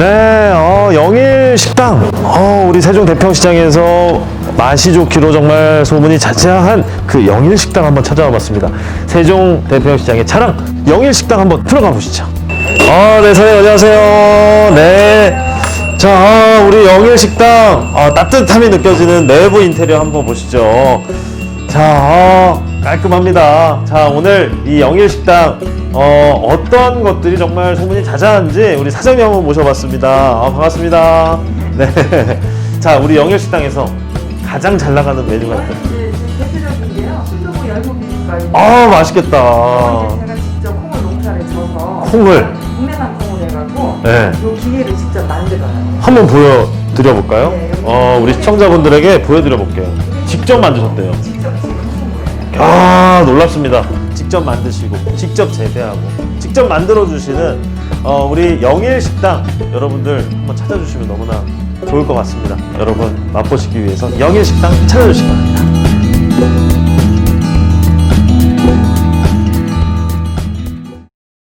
네, 어, 영일 식당. 어, 우리 세종 대평시장에서 맛이 좋기로 정말 소문이 자자한 그 영일 식당 한번 찾아와 봤습니다. 세종 대평시장의 차량 영일 식당 한번 들어가 보시죠. 아, 네, 사장님 안녕하세요. 네. 자, 아, 우리 영일 식당 아, 따뜻함이 느껴지는 내부 인테리어 한번 보시죠. 자, 아, 깔끔합니다. 자, 오늘 이 영일식당 어, 어떤 것들이 정말 소문이 자자한지 우리 사장님 한번 모셔봤습니다. 아, 반갑습니다. 네. 자, 우리 영일식당에서 가장 잘 나가는 메뉴가 있다. 이제 대표적인 게요. 순두부 열무 비빔밥입니다. 아, 맛있겠다. 이제 제가 직접 콩을 농사를 져서 콩을? 국내산 콩을 해갖고 네. 요 기계를 직접 만들어요. 한번 보여드려 볼까요? 네. 어, 우리 시청자분들에게 보여드려 볼게요. 직접 만드셨대요. 직접. 아 놀랍습니다. 직접 만드시고 직접 재배하고 직접 만들어 주시는 어, 우리 영일 식당 여러분들 한번 찾아주시면 너무나 좋을 것 같습니다. 여러분 맛보시기 위해서 영일 식당 찾아주시기 바랍니다.